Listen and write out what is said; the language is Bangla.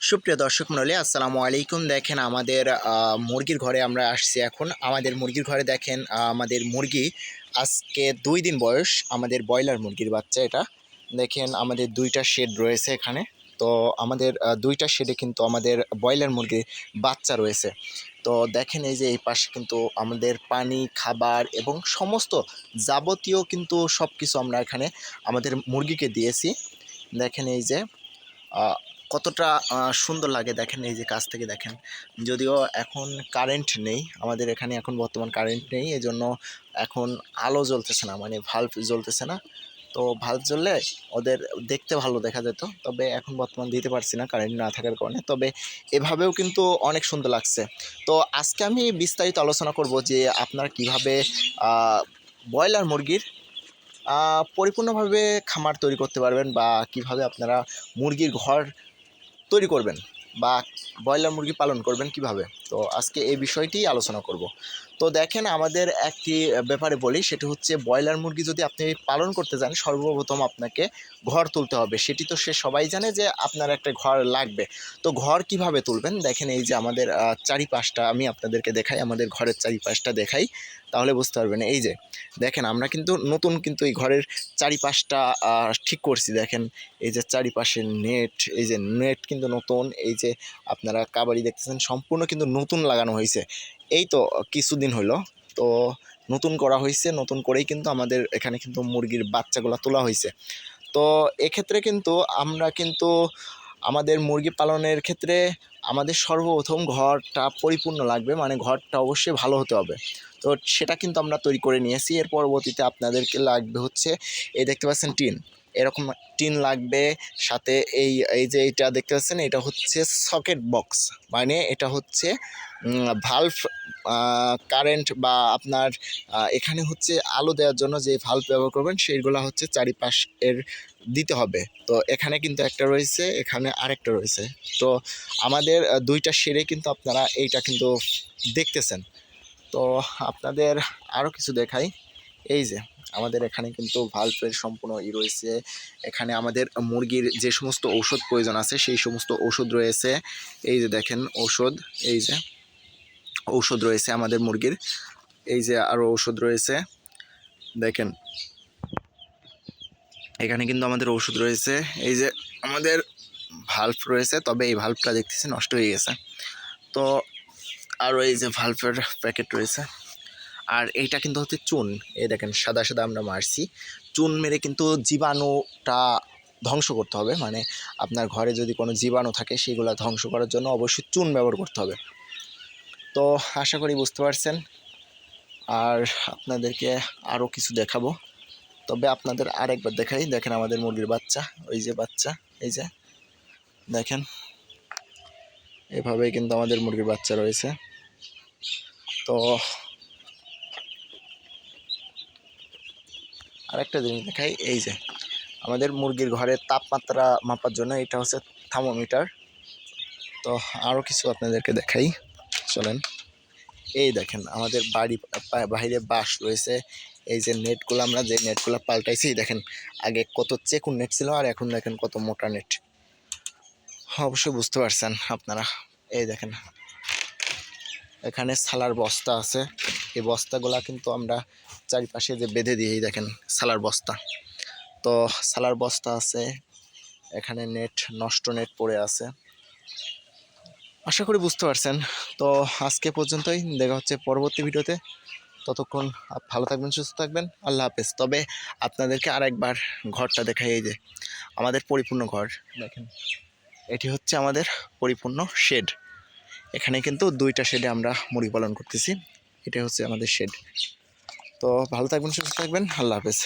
সুপ্রিয় দর্শক মণ্ডলী, আসসালামু আলাইকুম। দেখেন আমাদের মুরগির ঘরে আমরা আসছি এখন। আমাদের মুরগির ঘরে দেখেন আমাদের মুরগি আজকে দুই দিন বয়স, আমাদের ব্রয়লার মুরগির বাচ্চা এটা। দেখেন, আমাদের দুইটা শেড রয়েছে এখানে। তো আমাদের দুইটা শেডে কিন্তু আমাদের ব্রয়লার মুরগির বাচ্চা রয়েছে। তো দেখেন এই যে এই পাশে কিন্তু আমাদের পানি, খাবার এবং সমস্ত যাবতীয় কিন্তু সব কিছু আমরা এখানে আমাদের মুরগিকে দিয়েছি। দেখেন এই যে কতটা সুন্দর লাগে দেখেন, এই যে কাছ থেকে দেখেন। যদিও এখন কারেন্ট নেই, আমাদের এখানে এখন বর্তমান কারেন্ট নেই, এজন্য এখন আলো জ্বলতেছে না মানে ভাল্ব জ্বলতেছে না। তো ভাল্ব জ্বললে ওদের দেখতে ভালো দেখা যেত, তবে এখন বর্তমান দিতে পারছি না কারেন্ট না থাকার কারণে। তবে এভাবেও কিন্তু অনেক সুন্দর লাগছে। তো আজকে আমি বিস্তারিত আলোচনা করব যে আপনারা কীভাবে ব্রয়লার মুরগির পরিপূর্ণভাবে খামার তৈরি করতে পারবেন বা কীভাবে আপনারা মুরগির ঘর তৈরি করবেন বা ব্রয়লার মুরগি পালন করবেন কীভাবে? তো আজকে এই বিষয়টি আলোচনা করব। তো দেখেন আমাদের একটি ব্যাপারে বলি, সেটি হচ্ছে ব্রয়লার মুরগি যদি আপনি পালন করতে যান, সর্বপ্রথম আপনাকে ঘর তুলতে হবে। সেটি তো সে সবাই জানে যে আপনার একটা ঘর লাগবে। তো ঘর কীভাবে তুলবেন? দেখেন এই যে আমাদের চারিপাশটা আমি আপনাদেরকে দেখাই, আমাদের ঘরের চারিপাশটা দেখাই, তাহলে বুঝতে পারবেন। এই যে দেখেন, আমরা কিন্তু নতুন কিন্তু এই ঘরের চারিপাশটা ঠিক করছি। দেখেন এই যে চারিপাশে নেট, এই যে নেট কিন্তু নতুন, এই যে আপনারা কাবাডি দেখতেছেন, সম্পূর্ণ কিন্তু নতুন লাগানো হয়েছে। এই তো কিছুদিন হলো। তো নতুন করা হয়েছে, নতুন করেই কিন্তু আমাদের এখানে কিন্তু মুরগির বাচ্চাগুলো তোলা হয়েছে। তো এক্ষেত্রে কিন্তু আমরা কিন্তু আমাদের মুরগি পালনের ক্ষেত্রে আমাদের সর্বপ্রথম ঘরটা পরিপূর্ণ লাগবে মানে ঘরটা অবশ্যই ভালো হতে হবে। তো সেটা কিন্তু আমরা তৈরি করে নিয়েছি। এর পরবর্তীতে আপনাদেরকে লাগবে হচ্ছে, এই দেখতে পাচ্ছেন টিন। এরকম টিন লাগবে, সাথে এই এই যে এটা দেখতে পাচ্ছেন, এটা হচ্ছে সকেট বক্স। মানে এটা হচ্ছে ভালভ কারেন্ট বা আপনার এখানে হচ্ছে আলো দেওয়ার জন্য যে ভাল্ভ ব্যবহার করবেন, সেইগুলো হচ্ছে চারিপাশ এর দিতে হবে। তো এখানে কিন্তু একটা রয়েছে, এখানে আরেকটা রয়েছে। তো আমাদের দুইটা সেরে কিন্তু আপনারা এইটা কিন্তু দেখতেছেন। তো আপনাদের আরও কিছু দেখাই। এই যে, আমাদের এখানে কিন্তু ভাল্বের সম্পূর্ণ ই রয়েছে। এখানে আমাদের মুরগির যে সমস্ত ঔষধ প্রয়োজন আছে, সেই সমস্ত ওষুধ রয়েছে। এই যে দেখেন, ঔষধ, এই যে, ঔষধ রয়েছে আমাদের মুরগির। এই যে আরও ঔষধ রয়েছে। দেখেন, এখানে কিন্তু আমাদের ওষুধ রয়েছে। এই যে আমাদের ভাল্ব রয়েছে, তবে এই ভাল্বটা দেখতেছি নষ্ট হয়ে গেছে। তো আরও এই যে ভাল্বের প্যাকেট রয়েছে। আর এইটা কিন্তু হচ্ছে চুন। এই দেখেন, সাদা সাদা আমরা মারছি। চুন মেরে কিন্তু জীবাণুটা ধ্বংস করতে হবে। মানে আপনার ঘরে যদি কোনো জীবাণু থাকে, সেগুলো ধ্বংস করার জন্য অবশ্যই চুন ব্যবহার করতে হবে। তো আশা করি বুঝতে পারছেন। আর আপনাদেরকে আরও কিছু দেখাবো। তবে আপনাদের আরেকবার দেখাই। দেখেন আমাদের মুরগির বাচ্চা, ওই যে বাচ্চা, এই যে, দেখেন। এভাবেই কিন্তু আমাদের মুরগির বাচ্চা রয়েছে। তো আরেকটা জিনিস দেখাই, এই যে আমাদের মুরগির ঘরের তাপমাত্রা মাপার জন্য এটা হচ্ছে থার্মোমিটার। তো আরও কিছু আপনাদেরকে দেখাই, চলেন। এই দেখেন, আমাদের বাড়ি বাইরে বাঁশ রয়েছে। এই যে নেটগুলো আমরা যে নেটগুলো পাল্টাইছি, দেখেন, আগে কত চেকুন নেট ছিল আর এখন দেখেন কত মোটা নেট। অবশ্যই বুঝতে পারছেন আপনারা। এই দেখেন এখানে সালার বস্তা আছে। এই বস্তাগুলা কিন্তু আমরা চারিপাশে যে বেঁধে দিই এই দেখেন সালার বস্তা। তো সালার বস্তা আছে, এখানে নেট, নষ্ট নেট পড়ে আছে। আশা করি বুঝতে পারছেন। তো আজকে পর্যন্তই, দেখা হচ্ছে পরবর্তী ভিডিওতে। ততক্ষণ ভালো থাকবেন, সুস্থ থাকবেন। আল্লাহ হাফেজ। তবে আপনাদেরকে আরেকবার ঘরটা দেখাই এই যে, আমাদের পরিপূর্ণ ঘর। দেখেন, এটি হচ্ছে আমাদের পরিপূর্ণ শেড এখানে কিন্তু দুইটা শেডে আমরা মুরগি পালন করতেছি। এটা হচ্ছে আমাদের শেড তো ভালো থাকবেন, সুস্থ থাকবেন। আল্লাহ হাফেজ।